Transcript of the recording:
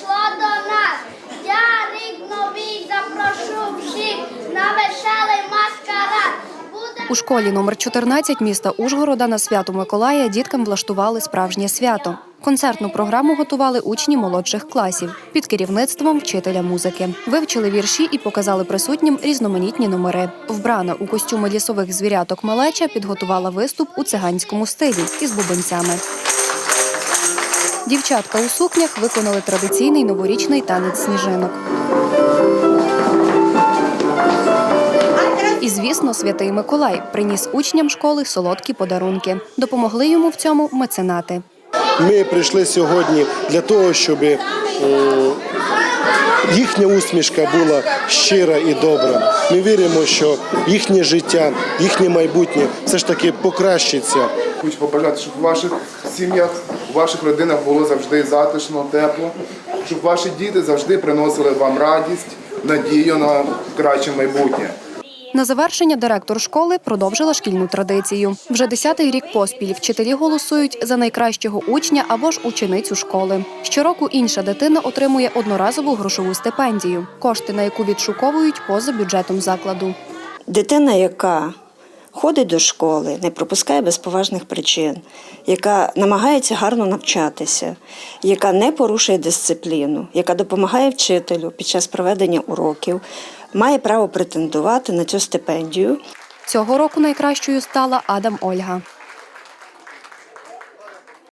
до нас. Я рік новий запрошу всіх на веселий маскарад. У школі номер 14 міста Ужгорода на свято Миколая діткам влаштували справжнє свято. Концертну програму готували учні молодших класів під керівництвом вчителя музики. Вивчили вірші і показали присутнім різноманітні номери. Вбрана у костюми лісових звіряток малеча підготувала виступ у циганському стилі із бубенцями. Дівчатка у сукнях виконали традиційний новорічний танець сніжинок. І, звісно, святий Миколай приніс учням школи солодкі подарунки. Допомогли йому в цьому меценати. Ми прийшли сьогодні для того, щоб е, їхня усмішка була щира і добра. Ми віримо, що їхнє життя, їхнє майбутнє все ж таки покращиться. Хочу побажати, щоб у ваших сім'ях, у ваших родинах було завжди затишно, тепло, щоб ваші діти завжди приносили вам радість, надію на краще майбутнє. На завершення директор школи продовжила шкільну традицію. Вже десятий рік поспіль вчителі голосують за найкращого учня або ж ученицю школи. Щороку інша дитина отримує одноразову грошову стипендію, кошти на яку відшуковують поза бюджетом закладу. Дитина, яка ходить до школи, не пропускає без поважних причин, яка намагається гарно навчатися, яка не порушує дисципліну, яка допомагає вчителю під час проведення уроків, має право претендувати на цю стипендію. Цього року найкращою стала Адам Ольга.